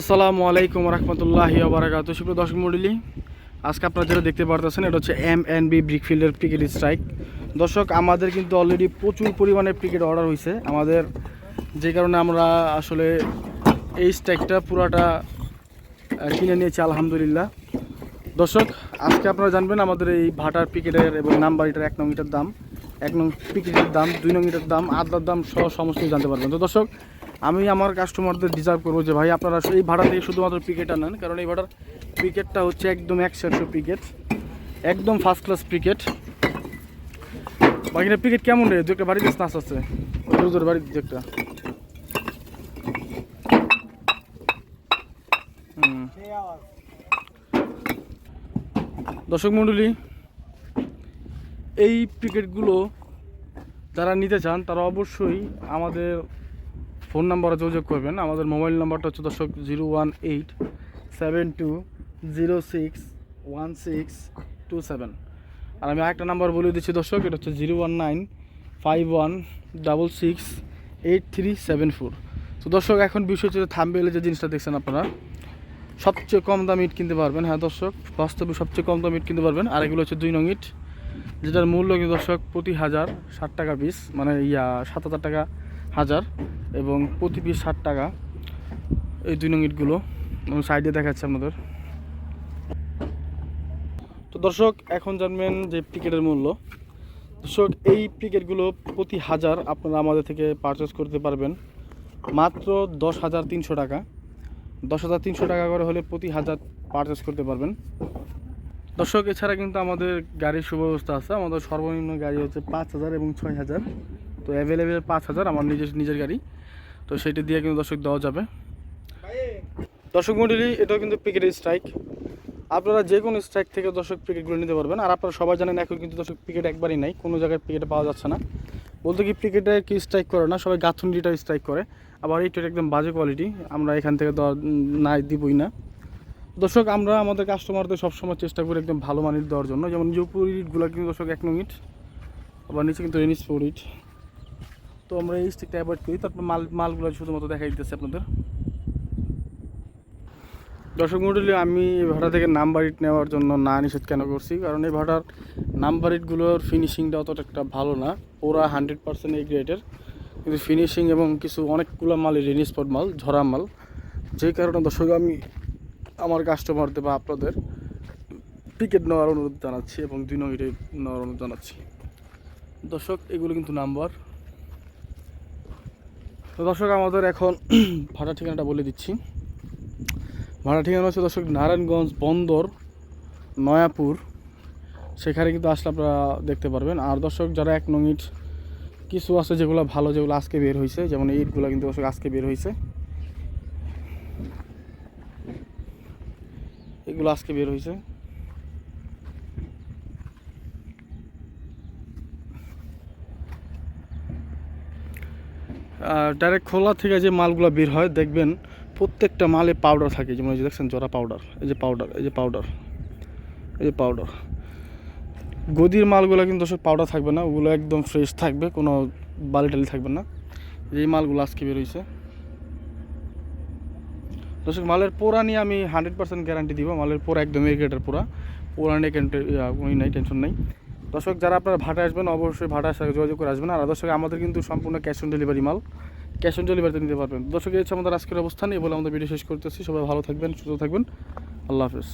আসসালামু আলাইকুম রহমতুল্লাহি বারাকাত সুপ্রিয় দর্শক মন্ডলী, আজকে আপনারা যেটা দেখতে পারতেছেন, এটা হচ্ছে এম এন বি ব্রিকফিল্ডের ক্রিকেট স্ট্রাইক দর্শক, আমাদের কিন্তু অলরেডি প্রচুর পরিমাণে ক্রিকেট অর্ডার হয়েছে আমাদের যে কারণে আমরা আসলে এই স্ট্রাইকটা পুরাটা কিনে নিয়েছি, আলহামদুলিল্লাহ। দর্শক, আজকে আপনারা জানবেন আমাদের এই ভাটার পিকেটের এবং নাম্বার এটার এক নং ইটার দাম, এক নং পিকেটের দাম, দুই নং ইটার দাম আদার দাম সহ সমস্ত জানতে পারবেন। তো দর্শক আমি আমার কাস্টমারদের ডিজার্ভ করব যে, ভাই, আপনারা এই ভাড়া থেকে শুধুমাত্র পিকেটটা নেন কারণ এই ভাড়ার পিকেটটা হচ্ছে একদম একশো পিকেট একদম ফার্স্ট ক্লাস পিকেট বাকিটা পিকেট কেমন রে? দু একটা বাড়িতে স্নাচ আছে। রোজের বাড়িতে দু একটা। দর্শক মণ্ডলী এই ক্রিকেটগুলো যারা নিতে চান, তারা অবশ্যই আমাদের ফোন নাম্বারে যোগাযোগ করবেন। আমাদের মোবাইল নাম্বারটা হচ্ছে দর্শক zero one eight seven two zero six one six two seven. আর আমি আরেকটা নাম্বার বলে দিচ্ছি দর্শক, এটা হচ্ছে zero one nine five one double six eight three seven four. তো দর্শক, এখন বিষয় হচ্ছে থামবেলে যে জিনিসটা দেখছেন আপনারা, সবচেয়ে কম দামে ইট কিনতে পারবেন। হ্যাঁ দর্শক, বাস্তবে সবচেয়ে কম দাম ইট কিনতে পারবেন। আর এগুলো হচ্ছে দুই নং ইট, যেটার মূল্য কিন্তু দর্শক, প্রতি হাজার ষাট টাকা পিস মানে ইয়া, সাত হাজার টাকা হাজার এবং প্রতি পিস ষাট টাকা। এই দুই নং ইটগুলো আমি সাইডে দেখাচ্ছি আপনাদের। তো দর্শক, এখন জানবেন যে টিকিটের মূল্য। দর্শক, এই টিকিটগুলো প্রতি হাজার আপনারা আমাদের থেকে পারচেস করতে পারবেন। মাত্র দশ হাজার তিনশো টাকা। দশ হাজার তিনশো টাকা করে হলে প্রতি হাজার পারচেস করতে পারবেন। দর্শক, এছাড়া কিন্তু আমাদের গাড়ির সুব্যবস্থা আছে। আমাদের সর্বনিম্ন গাড়ি হচ্ছে পাঁচ হাজার এবং ছয় হাজার। তো অ্যাভেলেবেল পাঁচ হাজার আমার নিজের নিজের গাড়ি। তো সেটা দিয়ে কিন্তু দর্শক দেওয়া যাবে। দর্শক মন্ডলী, এটাও কিন্তু পিকেটের স্ট্রাইক আপনারা যে কোনো স্ট্রাইক থেকে দর্শক পিকেটগুলো নিতে পারবেন। আর আপনারা সবাই জানেন, এখন কিন্তু দর্শক পিকেট একবারই নাই। কোনো জায়গায় পিকেটে পাওয়া যাচ্ছে না। বলতে কি ক্রিকেটে কি স্ট্রাইক করে না? সবাই গাথুন্ডিটা স্ট্রাইক করে। আবার এইটা একদম বাজে কোয়ালিটি আমরা এখান থেকে নাই, দিবই না। দর্শক, আমরা আমাদের কাস্টমারদের সবসময় চেষ্টা করি একদম ভালো মানের দেওয়ার জন্য। যেমন যে উপর ইটগুলো কিন্তু দর্শক এক নং ইট আবার নিচে কিন্তু রেনিস ফোর ইট তো আমরা এই স্টিকটা অ্যাভয়েড করি। তারপর মাল, মালগুলো শুধুমাত্র দেখা দিতেছে আপনাদের। দর্শক মন্ডলী, আমি এই ভাড়া থেকে নাম্বার ইট নেওয়ার জন্য না নিষেধ কেন করছি? কারণ এই ভাড়ার নাম্বার ইটগুলোর ফিনিশিংটা অতটা একটা ভালো না। ওরা হান্ড্রেড পার্সেন্ট এই গ্রেডের কিন্তু ফিনিশিং এবং কিছু অনেকগুলো মাল রেনি স্পট মাল, ঝরা মাল যেই কারণে দর্শক, আমি আমার কাস্টমারদের বা আপনাদের টিকিট নেওয়ার অনুরোধ জানাচ্ছি এবং দুই নঙ্গিটে নেওয়ার অনুরোধ জানাচ্ছি। দর্শক, এগুলো কিন্তু নাম্বার তো দর্শক, আমাদের এখন ভাড়া ঠিকানাটা বলে দিচ্ছি। ভাড়া ঠিকানা হচ্ছে দর্শক, নারায়ণগঞ্জ বন্দর, নয়াপুর। সেখানে কিন্তু আসলে আপনারা দেখতে পারবেন। আর দর্শক, যারা এক নং ইট কিছু আছে যেগুলো ভালো, যেগুলো আজকে বের হয়েছে, যেমন ইটগুলো কিন্তু দর্শক আজকে বের হয়েছে। এগুলো আজকে বের হয়েছে। ডাইরেক্ট খোলা থেকে যে মালগুলো বের হয়, দেখবেন প্রত্যেকটা মালে পাউডার থাকে। যেমন এই যে দেখছেন, জরা পাউডার এই যে পাউডার এই যে পাউডার এই যে পাউডার গদির মালগুলো কিন্তু সব পাউডার থাকবে না, ওগুলো একদম ফ্রেশ থাকবে, কোনো বালি টালি থাকবে না। এই মালগুলো আজকে বের হয়েছে দর্শক, মালের পোড়া নিয়ে আমি হান্ড্রেড পার্সেন্ট গ্যারান্টি দিব। মালের পোড়া একদম এই গ্রেডের পোড়া। পোড়া নিয়ে নাই টেনশন নাই। দর্শক, যারা আপনারা ভাটা আসবেন, অবশ্যই ভাটার সাথে যোগাযোগ করে আসবেন। আর দর্শক আমাদের কিন্তু সম্পূর্ণ ক্যাশ অন ডেলিভারি মাল। ক্যাশ অন ডেলিভারিতে নিতে পারবেন। দর্শক, এই হচ্ছে আমাদের আজকের অবস্থান। এই বলে আমাদের ভিডিও শেষ করতেছি। সবাই ভালো থাকবেন, সুস্থ থাকবেন। আল্লাহ হাফেজ।